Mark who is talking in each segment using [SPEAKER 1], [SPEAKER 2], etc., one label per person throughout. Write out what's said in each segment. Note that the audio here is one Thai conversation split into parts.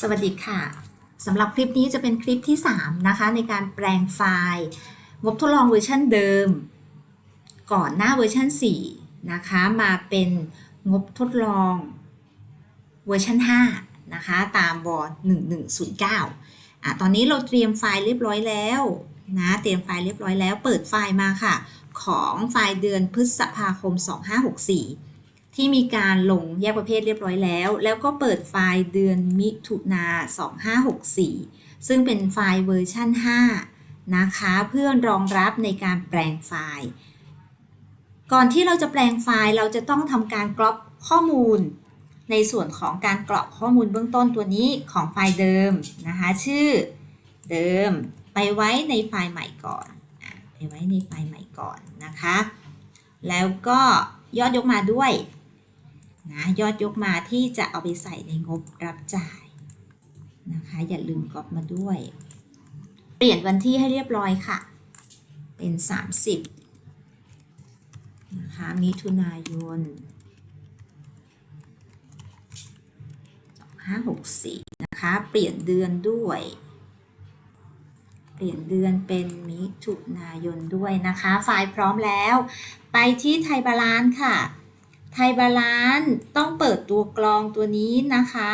[SPEAKER 1] สวัสดีค่ะสำหรับคลิปนี้จะเป็นคลิปที่ 3 นะคะ ในการแปลงไฟล์งบทดลองเวอร์ชันเดิม ก่อนหน้าเวอร์ชัน4นะคะมาเป็นงบทดลองเวอร์ชัน5นะคะตามบอร์ด1109อะตอนนี้เราเตรียมไฟล์เรียบร้อยแล้วนะเตรียมไฟล์เรียบร้อยแล้ว เปิดไฟล์มาค่ะ ของไฟล์เดือนพฤษภาคม 2564 ที่มีการลงแยกประเภทเรียบร้อยแล้ว แล้วก็เปิดไฟล์เดือนมิถุนา 2564 ซึ่งเป็นไฟล์เวอร์ชัน5 นะคะ เพื่อรองรับในการแปลงไฟล์ ก่อนที่เราจะแปลงไฟล์เราจะต้องทำการกรอบข้อมูล ในส่วนของการกรอกข้อมูลเบื้องต้นตัวนี้ของไฟล์เดิมนะคะ ชื่อเดิมไปไว้ในไฟล์ใหม่ก่อนไปไว้ในไฟล์ใหม่ก่อนนะคะ แล้วก็ยอดยกมาด้วย นะยอดยกมาที่จะเอาไปใส่ในงบรับจ่ายนะคะอย่าลืมก๊อปมาด้วย เปลี่ยนวันที่ให้เรียบร้อยค่ะ เป็น 30นะคะมิถุนายน564นะคะเปลี่ยนเดือนด้วย เปลี่ยนเดือนเป็นมิถุนายนด้วยนะคะ ไฟล์พร้อมแล้ว ไปที่ไทยบาลานซ์ค่ะ ไทยบาลานซ์ต้องเปิดตัวกรองตัวนี้นะคะ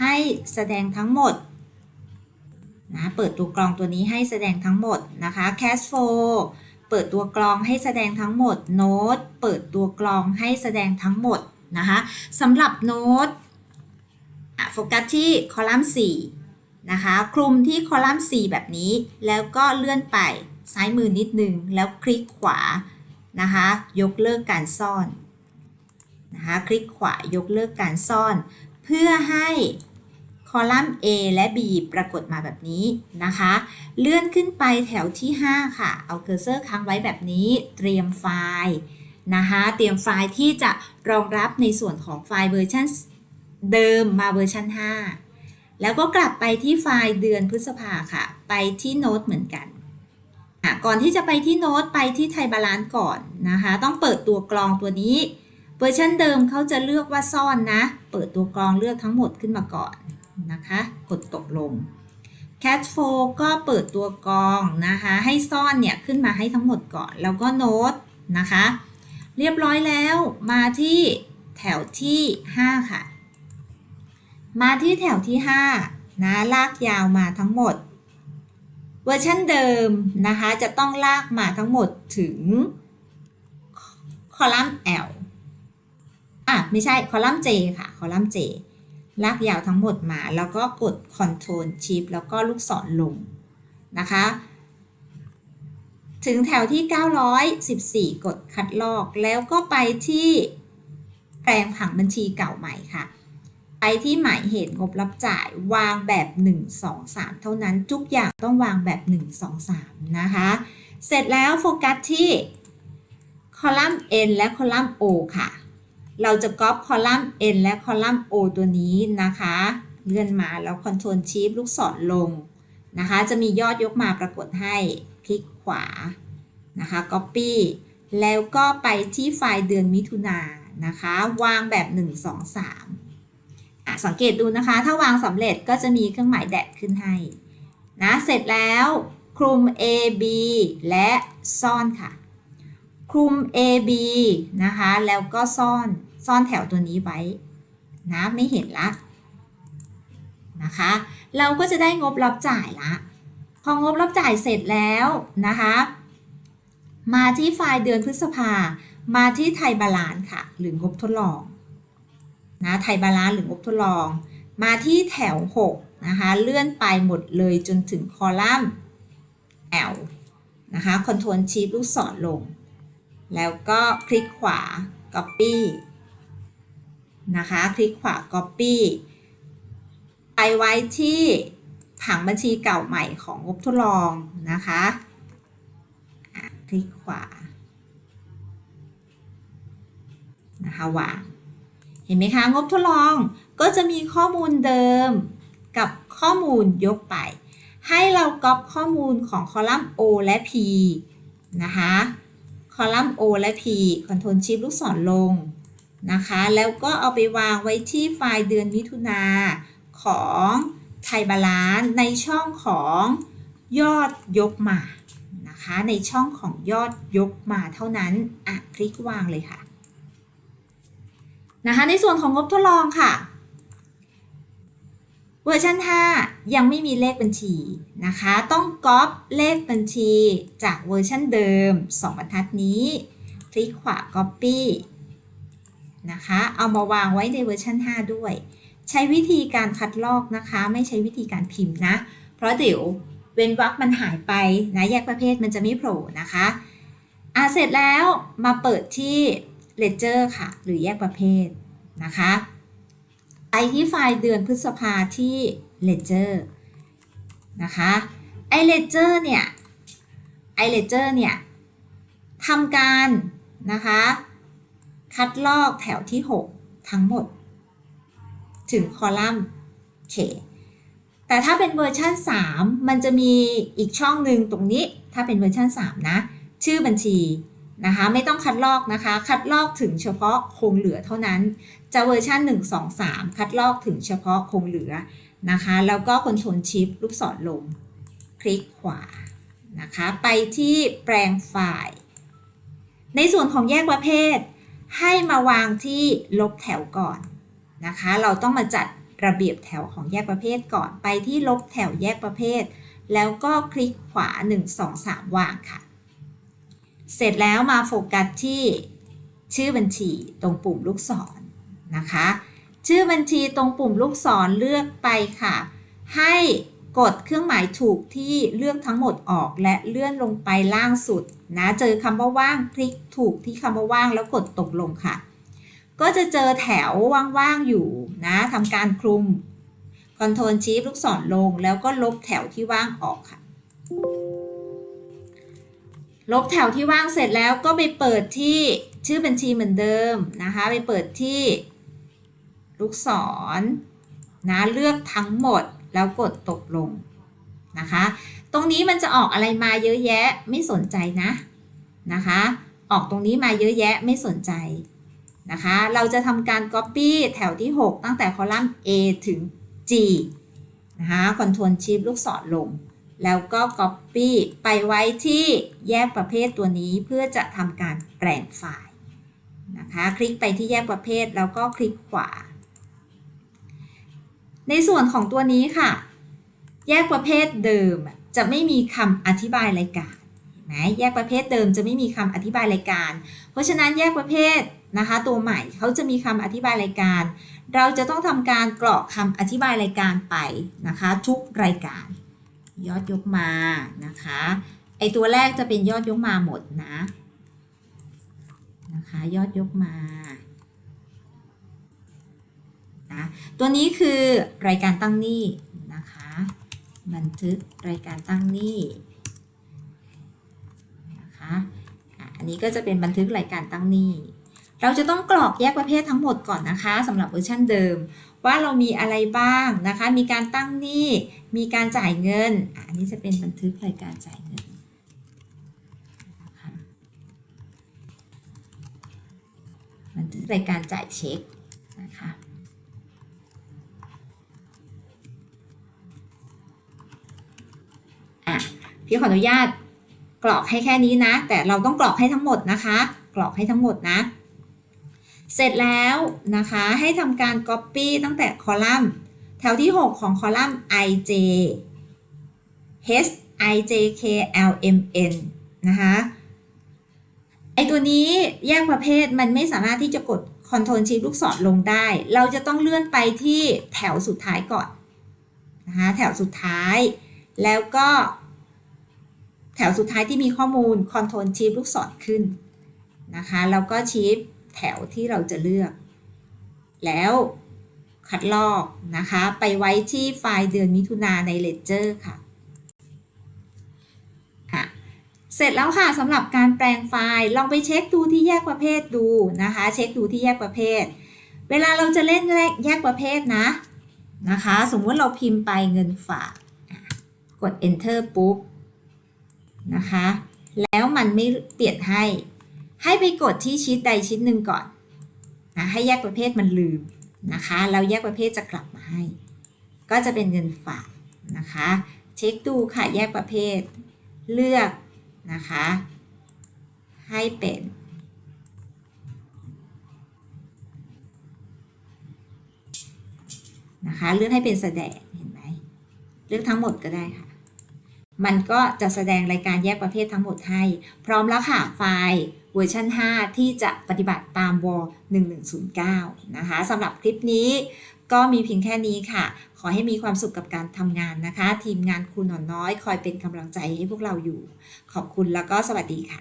[SPEAKER 1] ให้แสดงทั้งหมดนะเปิดตัวกรองตัวนี้ให้แสดงทั้งหมดนะคะ cash flow เปิดตัวกรองให้แสดงทั้งหมด note เปิดตัวกรองให้แสดงทั้งหมดนะคะสำหรับ note โฟกัสที่คอลัมน์4นะคะคลุมที่คอลัมน์4แบบนี้ แล้วก็เลื่อนไปซ้ายมือนิดนึง แล้วคลิกขวานะคะ ยกเลิกการซ่อน นะคะคลิกขวายกเลิกการซ่อน เพื่อให้คอลัมน์ A และ B ปรากฏมาแบบนี้นะคะ เลื่อนขึ้นไปแถวที่ 5 ค่ะ เอาเคอร์เซอร์ค้างไว้แบบนี้ เตรียมไฟล์นะคะเตรียมไฟล์ที่จะรองรับในส่วนของไฟล์เวอร์ชันเดิมมาเวอร์ชัน5 แล้วก็กลับไปที่ไฟล์เดือนพฤษภาค่ะ ไปที่โน้ตเหมือนกันก่อนที่จะไปที่โน้ตไปที่ไทยบาลานซ์ก่อนนะคะ ต้องเปิดตัวกรองตัวนี้ เวอร์ชันเดิมเขาจะเลือกว่าซ่อนนะ เปิดตัวกรองเลือกทั้งหมดขึ้นมาก่อนนะคะ กดตกลง Cat 4ก็เปิดตัวกรองนะคะ ให้ซ่อนเนี่ยขึ้นมาให้ทั้งหมดก่อน แล้วก็โน้ตนะคะ เรียบร้อยแล้วมาที่แถวที่ 5 ค่ะ มาที่แถวที่ 5 นะลากยาวมาทั้งหมด เวอร์ชันเดิมนะคะ จะต้องลากมาทั้งหมดถึงคอลัมน์ L อะไม่ใช่คอลัมน์ J ค่ะคอลัมน์ J ลากยาวทั้งหมดมา แล้วก็กด Ctrl Shift แล้วก็ลูกศรลงนะคะ ถึงแถวที่ 914 กดคัดลอก แล้วก็ไปที่แปลงผังบัญชีเก่าใหม่ค่ะ ไปที่หมายเหตุงบรับจ่ายวางแบบ 1 2 3 เท่านั้น ทุกอย่างต้องวางแบบ 1 2 3 นะคะ เสร็จแล้วโฟกัสที่คอลัมน์ N และคอลัมน์ O ค่ะ เราจะก๊อปคอลัมน์ N และคอลัมน์ O ตัวนี้นะคะ เลื่อนมาแล้ว Ctrl Shift ลูกศรลงนะคะ จะมียอดยกมาปรากฏให้ คลิกขวานะคะ Copy แล้วก็ไปที่ไฟล์เดือนมิถุนานนะคะ วางแบบ 1 2 3อะสังเกตดูนะคะ ถ้าวางสำเร็จก็จะมีเครื่องหมายแดดขึ้นให้นะเสร็จแล้วคลุม A B และซ่อนค่ะ คลุม A B นะคะ แล้วก็ซ่อน ซ่อนแถวตัวนี้ไว้นะไม่เห็นละนะคะ เราก็จะได้งบรับจ่ายละพองบรับจ่ายเสร็จแล้วนะคะ มาที่ไฟล์เดือนพฤษภา มาที่ไทยบาลานซ์ค่ะ หรืองบทดลองนะไทยบาลานซ์หรืองบทดลอง มาที่แถว 6 นะคะ เลื่อนไปหมดเลยจนถึงคอลัมน์ L นะคะ Ctrl Shift ลูกศรลง แล้วก็คลิกขวา Copy นะคะ คลิกขวา Copy ไปไว้ที่ผังบัญชีเก่าใหม่ของงบทดลองนะคะคลิกขวานะคะวางเห็นไหมคะงบทดลองก็จะมีข้อมูลเดิมกับข้อมูลยกไป ให้เราก๊อปข้อมูลของคอลัมน์ O และ P นะคะ คอลัมน์ O และ P Ctrl Shift ลูกศรลง นะคะ แล้วก็เอาไปวางไว้ที่ไฟล์เดือนมิถุนาของไทยบาลานในช่องของยอดยกมานะคะ ในช่องของยอดยกมาเท่านั้น อะ คลิกวางเลยค่ะ นะคะ ในส่วนของงบทดลองค่ะ เวอร์ชัน5 ยังไม่มีเลขบัญชีนะคะ ต้องก๊อปเลขบัญชีจากเวอร์ชันเดิม 2 บรรทัดนี้ คลิกขวา Copy นะคะ เอามาวางไว้ในเวอร์ชัน5 ด้วย ใช้วิธีการคัดลอกนะคะ ไม่ใช้วิธีการพิมพ์นะ เพราะเดี๋ยวเว้นวรรคมันหายไปนะแยกประเภทมันจะไม่โผล่นะคะอะเสร็จแล้วมาเปิดที่ Ledger ค่ะ หรือแยกประเภทนะคะไปที่ไฟล์เดือนพฤษภาที่ Ledger นะคะไอ Ledger เนี่ยไอ Ledger เนี่ยทำการนะคะ คัดลอกแถวที่ 6 ทั้งหมด ถึงคอลัมน์ K แต่ถ้าเป็นเวอร์ชัน3 มันจะมีอีกช่องหนึ่งตรงนี้ ถ้าเป็นเวอร์ชัน3 นะ ชื่อบัญชีนะคะ ไม่ต้องคัดลอกนะคะ คัดลอกถึงเฉพาะคงเหลือเท่านั้น จะเวอร์ชัน1 2 3 คัดลอกถึงเฉพาะคงเหลือนะคะ แล้วก็คอนโทรลชิปลูกศรลง คลิกขวานะคะ ไปที่แปลงไฟล์ ในส่วนของแยกประเภท ให้มาวางที่ลบแถวก่อนนะคะ เราต้องมาจัดระเบียบแถวของแยกประเภทก่อนไปที่ลบแถวแยกประเภท แล้วก็คลิกขวา 1 2 3 วางค่ะ เสร็จแล้วมาโฟกัสที่ชื่อบัญชีตรงปุ่มลูกศรนะคะ ชื่อบัญชีตรงปุ่มลูกศรเลือกไปค่ะ ให้ กดเครื่องหมายถูกที่เลือกทั้งหมดออกและเลื่อนลงไปล่างสุดนะ เจอคำว่าว่างคลิกถูกที่คำว่าว่างแล้วกดตกลงค่ะ ก็จะเจอแถวว่างๆอยู่นะทำการคลุม Ctrl Shift ลูกศรลง แล้วก็ลบแถวที่ว่างออกค่ะ ลบแถวที่ว่างเสร็จแล้วก็ไปเปิดที่ชื่อบัญชีเหมือนเดิมนะคะ ไปเปิดที่ลูกศรนะเลือกทั้งหมด แล้วกดตกลงนะคะ ตรงนี้มันจะออกอะไรมาเยอะแยะไม่สนใจนะนะคะ ออกตรงนี้มาเยอะแยะไม่สนใจนะคะ เราจะทำการ Copy แถวที่ 6 ตั้งแต่คอลัมน์ A ถึง G นะคะ Ctrl Shift ลูกศรลง แล้วก็ Copy ไปไว้ที่แยกประเภทตัวนี้เพื่อจะทำการแปลงไฟล์นะคะ คลิกไปที่แยกประเภทแล้วก็คลิกขวา ในส่วนของตัวนี้ค่ะ แยกประเภทเดิมจะไม่มีคำอธิบายรายการนไหมแยกประเภทเดิมจะไม่มีคำอธิบายรายการ เพราะฉะนั้นแยกประเภทนะคะ ตัวใหม่เขาจะมีคำอธิบายรายการ เราจะต้องทำการกรอกคำอธิบายรายการไปนะคะ ทุกรายการ ยอดยกมานะคะไอตัวแรกจะเป็นยอดยกมาหมดนะนะคะ ยอดยกมา นะตัวนี้คือรายการตั้งหนี้นะคะ บันทึกรายการตั้งหนี้นะคะอันนี้ก็จะเป็นบันทึกรายการตั้งหนี้เราจะต้องกรอกแยกประเภททั้งหมดก่อนนะคะสำหรับเวอร์ชันเดิม ว่าเรามีอะไรบ้างนะคะ มีการตั้งหนี้ มีการจ่ายเงินอันนี้จะเป็นบันทึกรายการจ่ายเงินบันทึกรายการจ่ายเช็คนะคะ พี่ขออนุญาตกรอกให้แค่นี้นะ แต่เราต้องกรอกให้ทั้งหมดนะคะ กรอกให้ทั้งหมดนะ เสร็จแล้วนะคะให้ทำการ Copy ตั้งแต่คอลัมน์ แถวที่ 6 ของคอลัมน์ ij h i j k l m n นะคะไอตัวนี้แยกประเภทมันไม่สามารถที่จะกด Ctrl Shift ลูกศรลงได้ เราจะต้องเลื่อนไปที่แถวสุดท้ายก่อนนะคะแถวสุดท้าย แล้วก็ แถวสุดท้ายที่มีข้อมูล Ctrl Shift ลูกศรขึ้นนะคะแล้วก็ Shift แถวที่เราจะเลือก แล้วคัดลอกนะคะ ไปไว้ที่ไฟล์เดือนมิถุนาใน Ledger ค่ะเสร็จแล้วค่ะสำหรับการแปลงไฟล์ลองไปเช็คดูที่แยกประเภทดูนะคะ เช็คดูที่แยกประเภท เวลาเราจะเล่นแยกประเภทนะนะคะ สมมติเราพิมพ์ไปเงินฝากกด enter ปุ๊บ นะคะ แล้วมันไม่เปลี่ยนให้ ให้ไปกดที่ชิ้นใดชิ้นหนึ่งก่อนนะให้แยกประเภทมันลืมนะคะแล้วแยกประเภทจะกลับมาให้ ก็จะเป็นเงินฝากนะคะ เช็คดูค่ะแยกประเภทเลือกนะคะ ให้เป็นนะคะเลือกให้เป็นแสดงเห็นไหมเลือกทั้งหมดก็ได้ค่ะ มันก็จะแสดงรายการแยกประเภททั้งหมดให้ พร้อมแล้วค่ะไฟล์เวอร์ชัน5 ที่จะปฏิบัติตามว1109 นะคะสำหรับคลิปนี้ก็มีเพียงแค่นี้ค่ะ ขอให้มีความสุขกับการทำงานนะคะ ทีมงานครูหนอนน้อย คอยเป็นกำลังใจให้พวกเราอยู่ ขอบคุณแล้วก็สวัสดีค่ะ